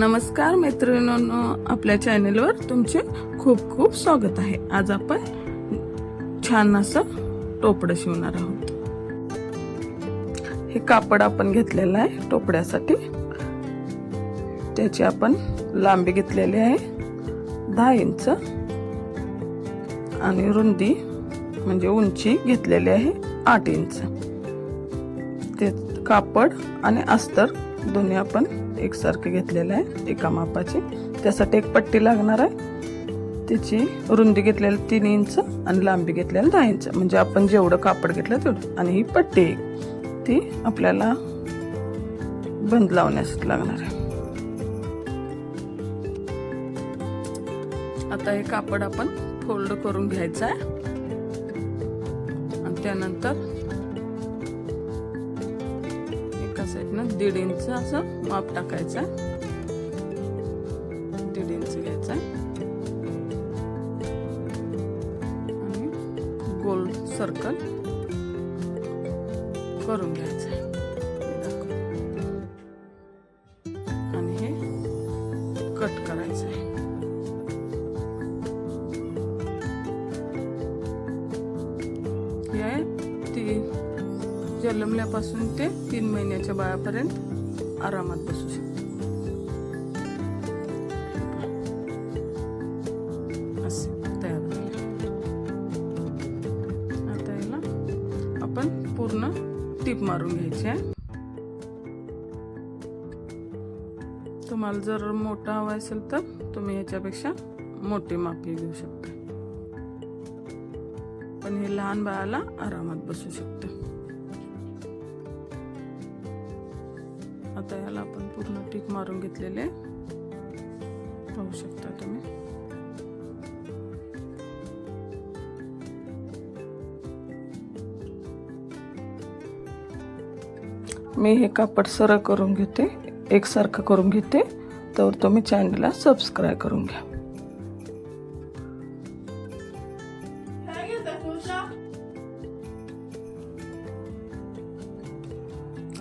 नमस्कार मैत्रिणींनो आपल्या चॅनेलवर तुमचे खूप खूप स्वागत आहे. आज आपण छान असं टोपडं शिवणार आहोत. हे कापड आपण घेतलेलं आहे टोपड्यासाठी. त्याची आपण लांबी घेतलेली आहे. दहा इंच. आणि रुंदी म्हणजे उंची घेतलेली आहे आठ इंच. ते कापड आणि अस्तर दोन्ही आपण एकसारखे घेतलेलं आहे एका मापाची. त्यासाठी एक पट्टी लागणार आहे. त्याची रुंदी घेतलेली तीन इंच आणि लांबी घेतलेली दहा इंच. म्हणजे आपण जेवढं कापड घेतलं तेवढं. आणि ही पट्टी ती आपल्याला बंद लावण्यासाठी लागणार आहे. आता हे कापड आपण फोल्ड करून घ्यायचं आहे. आणि त्यानंतर एका साईडनं दीड इंच असं माप टाकायचं. दीड इंच घ्यायचा. आणि गोल सर्कल करून घ्यायचं. जन्मल्यापासून ते तीन महिन्याच्या बाळापर्यंत आरामात बसू शकते. असे तयार झाले. आता याला आपण पूर्ण टीप मारून घ्यायची आहे. तुम्हाला जर मोठा हवा असेल तर तुम्ही याच्यापेक्षा मोठी मापी घेऊ शकता. पण हे लहान बाळाला आरामात बसू शकतं. मारून घेतलेले पाहू शकता तुम्ही. मी हे कापड सरळ करून घेते. एकसारखं करून घेते. तर तुम्ही चॅनलला सबस्क्राईब करून घ्या.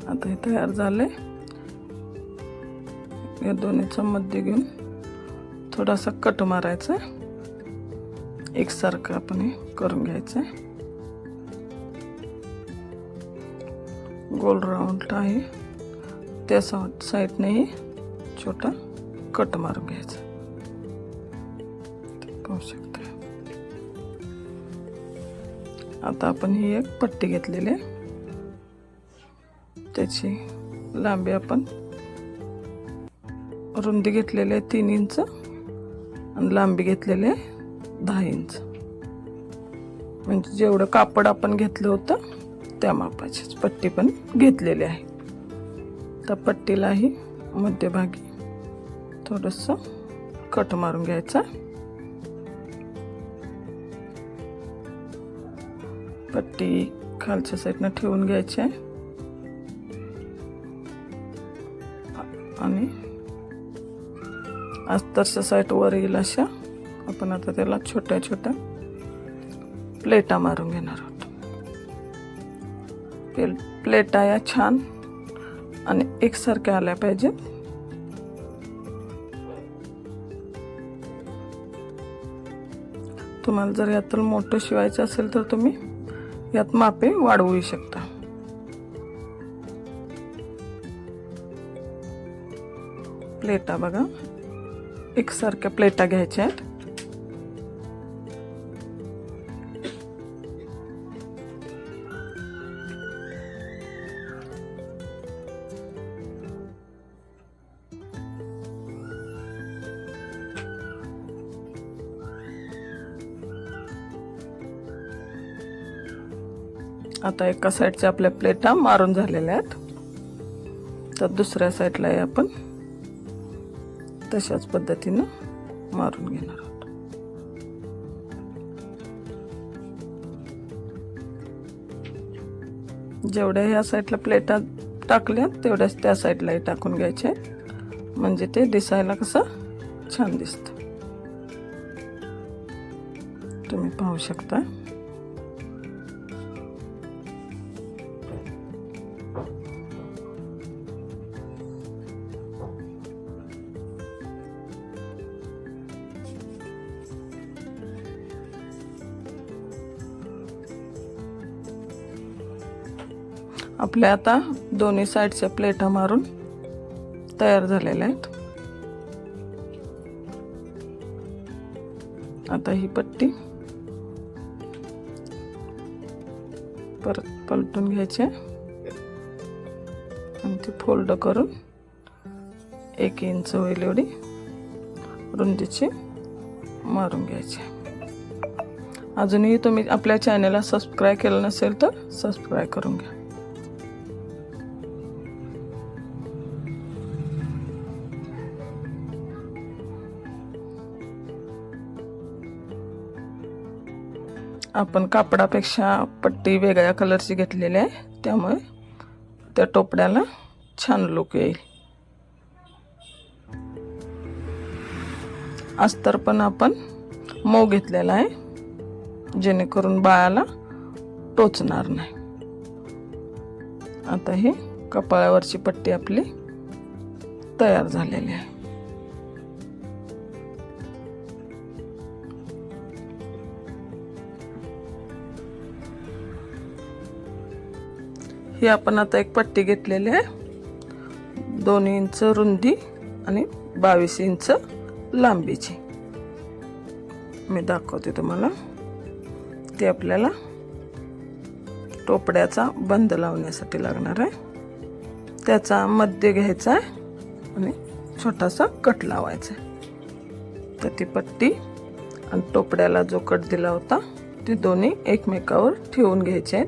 आता हे तयार झाले या दोन्हीचा मध्य घेऊन थोडासा कट मारायचा. एकसारखं आपण हे करून घ्यायचं. गोल राऊंड आहे. त्या साईडनेही छोटा कट मारून घ्यायचा. पाहू शकता. आता आपण ही एक पट्टी घेतलेली आहे. त्याची लांबी आपण रुंदी घेतलेली आहे तीन इंच आणि लांबी घेतलेली आहे दहा इंच. म्हणजे जेवढं कापड आपण घेतलं होतं त्या मापाचीच पट्टी पण घेतलेली आहे. त्या पट्टीलाही मध्यभागी थोडंसं कट मारून घ्यायचा. पट्टी खालच्या साईडनं ठेवून घ्यायची आहे. आणि अस्तरच्या साईड वर येईल अशा. आपण आता त्याला छोट्या छोट्या प्लेटा मारून घेणार आहोत. प्लेटा या छान आणि एकसारख्या आल्या पाहिजेत तुम्हाला जर यातलं मोठं शिवायचं असेल तर तुम्ही यात मापे वाढवू शकता. प्लेटा बघा. एकसारख्या प्लेटा घ्यायच्या आहेत. आता एका साईडच्या आपल्या प्लेटा मारून झालेल्या आहेत. तर दुसऱ्या साईडलाही आपण. तशाच पद्धतीनं मारून घेणार आहोत. जेवढ्या ह्या साईडला प्लेटा टाकल्या तेवढ्याच त्या साईडलाही टाकून घ्यायचे. म्हणजे ते दिसायला कसं छान दिसतं. तुम्ही पाहू शकता. आपल्या आता दोन्ही साईडच्या प्लेटा मारून तयार झालेल्या आहेत. आता ही पट्टी परत पलटून घ्यायची आणि ती फोल्ड करून एक इंच होईल एवढी रुंदीची मारून घ्यायची अजूनही तुम्ही आपल्या चॅनेलला सबस्क्राईब केलं नसेल तर सबस्क्राईब करून घ्या. आपण कापडापेक्षा पट्टी वेगळ्या कलरची घेतलेली आहे. त्यामुळे त्या टोपड्याला छान लुक येईल. अस्तर पण आपण मऊ घेतलेला आहे. जेणेकरून बाळाला टोचणार नाही. आता ही कपाळावरची पट्टी आपली तयार झालेली आहे. ही आपण आता एक पट्टी घेतलेली आहे. दोन इंच रुंदी आणि बावीस इंच लांबीची. मी दाखवते तुम्हाला. ते आपल्याला टोपड्याचा बंद लावण्यासाठी लागणार आहे. त्याचा मध्य घ्यायचा आहे आणि छोटासा कट लावायचा आहे. तर ती पट्टी आणि टोपड्याला जो कट दिला होता ते दोन्ही एकमेकावर ठेवून घ्यायचे आहेत.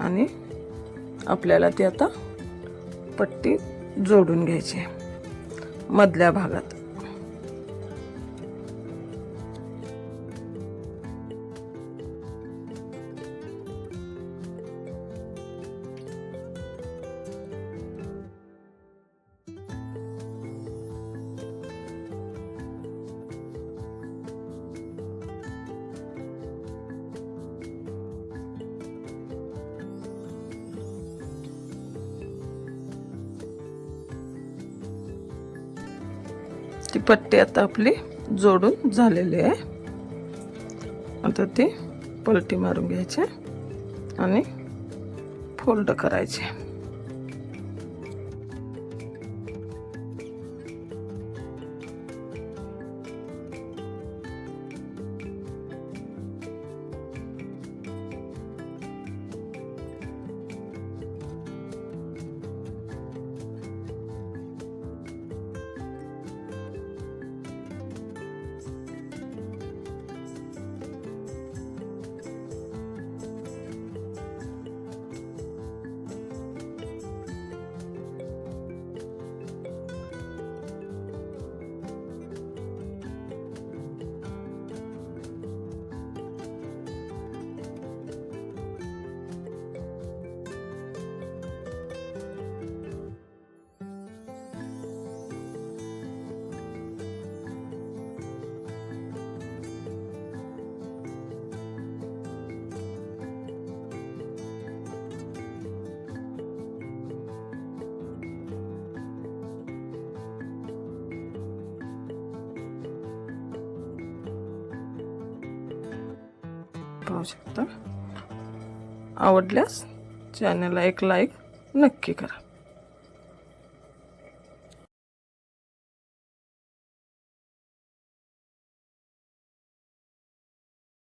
आणि आपल्याला ती आता पट्टी जोडून घ्यायची आहे. मधल्या भागात. ती पट्टी आता आपली जोडून झालेली आहे. आता ती पलटी मारून घ्यायची आणि फोल्ड करायचे. पाहू शकता. आवडल्यास चॅनलला एक लाईक नक्की करा.